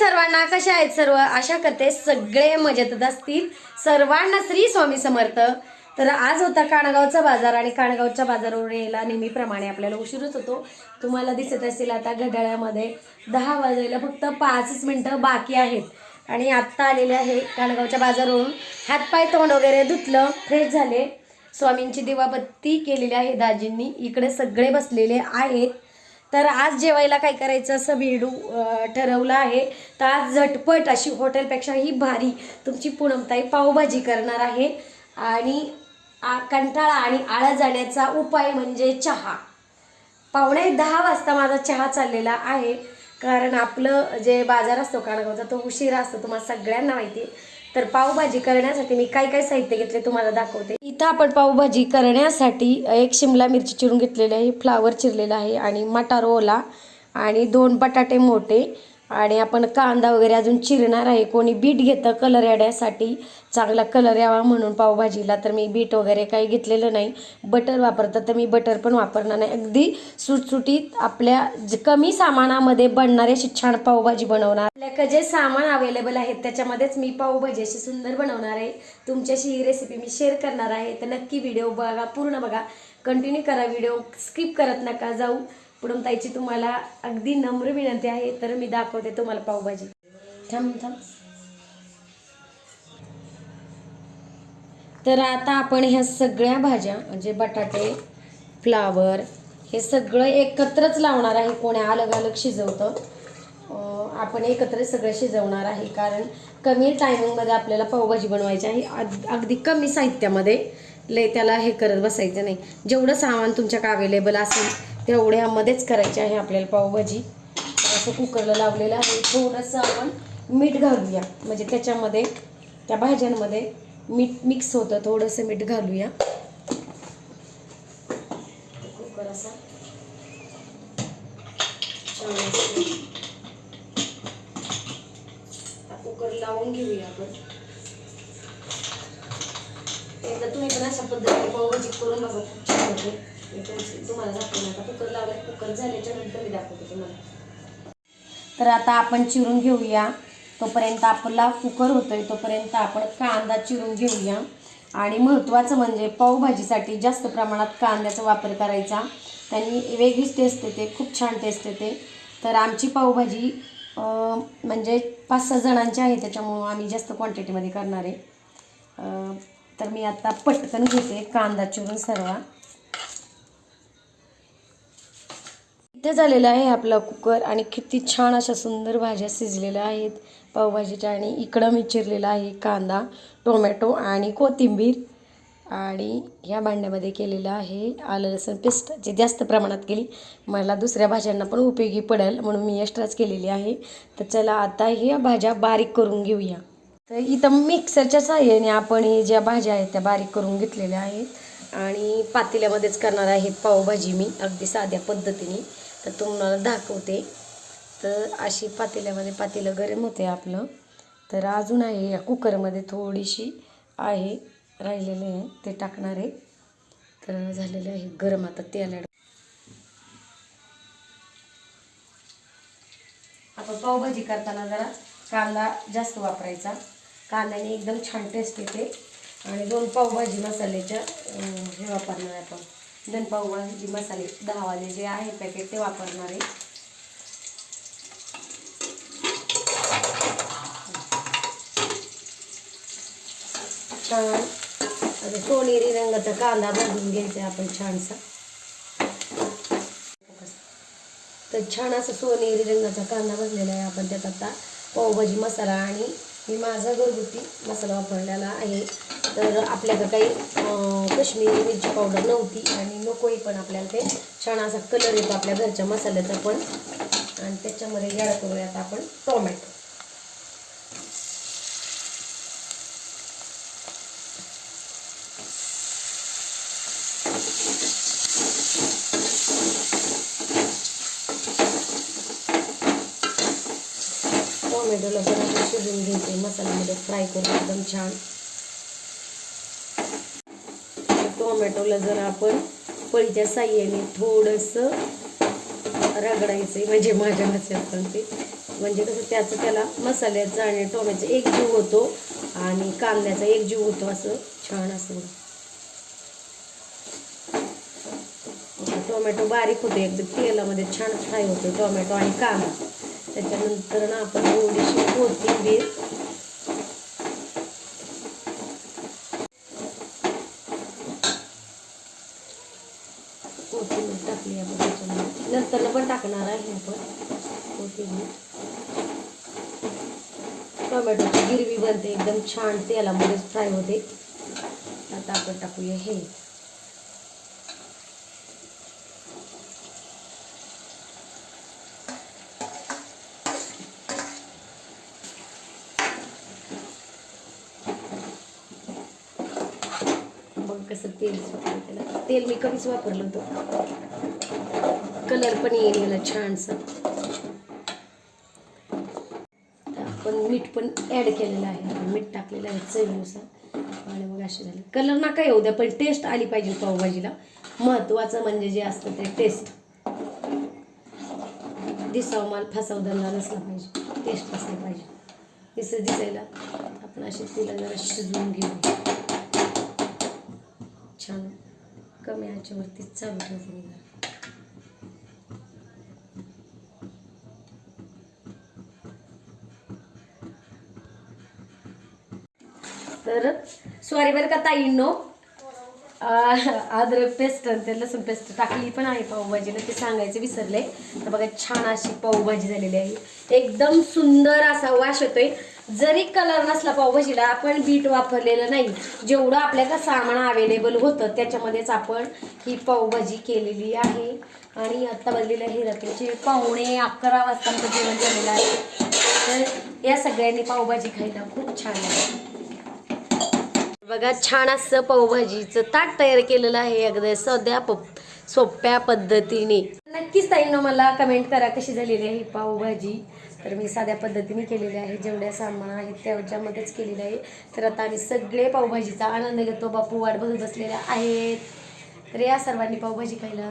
सर्वांना कशा आहेत सर्व? आशा करते सगळे मजेतच असतील. सर्वांना श्री स्वामी समर्थ. तर आज होता काणगावचा बाजार आणि काणगावच्या बाजारावर यायला नेहमीप्रमाणे आपल्याला उशीरच होतो. तुम्हाला दिसत असेल आता घड्याळ्यामध्ये दहा वाजायला फक्त पाचच मिनटं बाकी आहेत. आणि आत्ता आलेले आहे काणगावच्या बाजारवरून. हातपाय तोंड वगैरे धुतलं फ्रेश झाले. स्वामींची दिवाबत्ती केलेली आहे दाजींनी. इकडे सगळे बसलेले आहेत. तर आज जेवायला काय करायचं असं बेडू ठरवलं आहे. तर आज झटपट अशी हॉटेलपेक्षाही भारी तुमची पूनमताई पावभाजी करणार आहे. आणि आ, कंटाळा आणि आळा जाण्याचा उपाय म्हणजे चहा. पावणे दहा वाजता माझा चहा चाललेला आहे. कारण आपलं जे बाजार असतो काणगावचा तो उशिरा असतो तुम्हाला सगळ्यांना माहिती आहे. तर पावभाजी करण्यासाठी मी काय काय साहित्य घेतले तुम्हाला दाखवते. इथं आपण पावभाजी करण्यासाठी एक शिमला मिरची चिरून घेतलेली आहे फ्लावर चिरलेला आहे आणि मटार ओला आणि दोन बटाटे मोठे आणि आपण कांदा वगैरे अजून चिरणार आहे. कोणी बीट घेतं कलर येण्यासाठी चांगला कलर यावा म्हणून पावभाजीला तर मी बीट वगैरे काही घेतलेलं नाही. बटर वापरतं तर मी बटर पण वापरणार नाही. अगदी सुटसुटीत आपल्या ज- कमी सामानामध्ये बनणारी अशी छान पावभाजी बनवणार. आपल्याकडे जे सामान अवेलेबल आहे त्याच्यामध्येच मी पावभाजी अशी सुंदर बनवणार आहे. तुमच्याशी ही रेसिपी मी शेअर करणार आहे. तर नक्की व्हिडिओ बघा पूर्ण बघा. कंटिन्यू करा व्हिडिओ स्किप करत नका. जाऊ. पुढून ताईची तुम्हाला अगदी नम्र विनंती आहे तर मी दाखवते तुम्हाला पावभाजी. थांब थांब. तर आता आपण ह्या सगळ्या भाज्या म्हणजे बटाटे फ्लावर हे सगळं एकत्रच लावणार आहे. कोणी अलग अलग शिजवतं आपण एकत्र सगळं शिजवणार आहे. कारण कमी टायमिंगमध्ये आपल्याला पावभाजी बनवायची आहे. अगदी कमी साहित्यामध्ये लय त्याला हे करत बसायचं नाही. जेवढं सामान तुमच्याकडे अवेलेबल असेल तेवढ्यामध्येच करायची आहे आपल्याला पावभाजी. असं कुकरला लावलेलं आहे. थोडंसं आपण मीठ घालूया. म्हणजे त्याच्यामध्ये त्या भाज्यांमध्ये मीठ मिक्स होतं. थोडंसं मीठ घालूया. कुकर असा. कुकर लावून घेऊया आपण. एकदा तुम्ही पण अशा पद्धतीने पावभाजी करून बघा. खूप छान होते. तुम्हाला दाखवून आता कुकर लावलं कुकर झाल्याच्यानंतर मी दाखवते तुम्हाला. तर आता आपण चिरून घेऊया. तोपर्यंत आपला कुकर होतोय तोपर्यंत आपण कांदा चिरून घेऊया. आणि महत्त्वाचं म्हणजे पावभाजीसाठी जास्त प्रमाणात कांद्याचा वापर करायचा. त्यांनी वेगळीच टेस्ट येते खूप छान टेस्ट येते. तर आमची पावभाजी म्हणजे पाच सहा जणांची आहे त्याच्यामुळं आम्ही जास्त क्वांटिटीमध्ये करणार आहे. तर मी आता पटकन घेते कांदा चिरून सर्व. इथे झालेला आहे आपला कुकर आणि किती छान अशा सुंदर भाज्या शिजलेल्या आहेत. पावभाजीच्या आणि इकडं मी चिरलेला आहे कांदा टोमॅटो आणि कोथिंबीर. आणि ह्या भांड्यामध्ये केलेलं आहे आलं लसण पेस्ट जे जास्त प्रमाणात केली. मला दुसऱ्या भाज्यांना पण उपयोगी पडेल म्हणून मी एक्स्ट्राच केलेली आहे. तर चला आता ह्या भाज्या बारीक करून घेऊया. तर इथं मिक्सरच्या साह्याने आपण हे ज्या भाज्या आहेत त्या बारीक करून घेतलेल्या आहेत. आणि पातेल्यामध्येच करणार आहे पावभाजी मी अगदी साध्या पद्धतीने. तर तुम्हाला दाखवते. तर अशी पातेल्यामध्ये पातेलं गरम होते आपलं. तर अजून आहे या कुकरमध्ये थोडीशी आहे राहिलेले आहे ते टाकणार आहे. तर झालेलं आहे गरम आता तेल ॲड आपण पावभाजी करताना जरा कांदा जास्त वापरायचा. कांद्याने एकदम छान टेस्ट येते. आणि दोन पावभाजी मसाल्याच्या हे वापरणार आहे आपण. दोन पावभाजी मसाले दहावाले जे आहे पॅकेट ते वापरणार आहे. छान. सोनेरी रंगाचा कांदा भाजून घ्यायचा आपण छानसा. तर छान असं सोनेरी रंगाचा कांदा भरलेला आहे आपण त्यात आता पावभाजी मसाला आणि मी माझा घरगुती मसाला वापरलेला आहे. तर आपल्याकडं काही अं, मिरची पावडर नव्हती आणि नकोही पण आपल्याला ते छान असा कलर येतो आपल्या घरच्या मसाल्याचा पण. आणि त्याच्यामध्ये ॲड करूयात आपण टोमॅटो. टोमॅटोला पण शिजून घेते मसाल्यामध्ये फ्राय करून एकदम छान. टोमॅटोला जर आपण पळीच्या साह्याने थोडंसं रगडायचं म्हणजे माझ्या भाषेत पण ते. म्हणजे कसं त्याचं त्याला मसाल्याचं आणि टोमॅटोचा एक जीव होतो आणि कांद्याचा एक जीव होतो असं छान असं टोमॅटो बारीक होतो एकदम तेलामध्ये छान फ्राय होतो टोमॅटो आणि कांदा. त्याच्यानंतर ना आपण थोडीशी कोथिंबीर कोथिंबीर टाकली आपण त्याच्यामध्ये नंतर पण टाकणार आहे आपण कोथिंबीर. टोमॅटोची गिरवी बनते एकदम छान तेलामध्येच फ्राय होते. आता आपण टाकूया हे बघ कसं तेल सुटलं त्याला. तेल मी कमीच वापरलं होतं कलर पण येईल याला छानसा. आपण मीठ पण ॲड केलेलं आहे. मीठ टाकलेलं आहे चवीनुसार. आणि मग असे झाले. कलर नका येऊ द्या पण टेस्ट आली पाहिजे पावभाजीला. महत्त्वाचं म्हणजे जे असतं ते टेस्ट दिसाव माल फसवदांना नसला पाहिजे. टेस्ट असला पाहिजे. दिसं दिसायला आपण असे तिला जरा शिजवून घेऊ. छान कमी ह्याच्यावरती चालू ठेवते मी. तर सॉरी बरं का ताईंनो. अं, अद्रक पेस्ट ते लसूण पेस्ट टाकली पण आहे पावभाजीला ते सांगायचं विसरले. तर बघा छान अशी पावभाजी झालेली आहे. एकदम सुंदर असा वास येतोय. जरी कलर नसला पावभाजीला आपण बीट वापरलेलं नाही. जेवढं आपल्याला सामान अवेलेबल होतं त्याच्यामध्येच आपण ही पावभाजी केलेली आहे. आणि आत्ता बनलेलं आहे रात्रीचे पाहुणे अकरा वाजता जेवण झालेलं आहे. तर या सगळ्यांनी पावभाजी खायला खूप छान आहे बघा छान असं पावभाजीचं ताट तयार केलेलं आहे. अगदी सध्या प सोप्या पद्धतीने. नक्कीच ताईनं मला कमेंट करा कशी झालेली आहे पावभाजी. तर मी साध्या पद्धतीने केलेली आहे जेवढ्या सामान आहेत त्याच्यामध्येच केलेलं आहे. तर आता आम्ही सगळे पावभाजीचा आनंद घेतो. बापू वाट बघत बसलेल्या आहेत. तर या सर्वांनी पावभाजी खायला.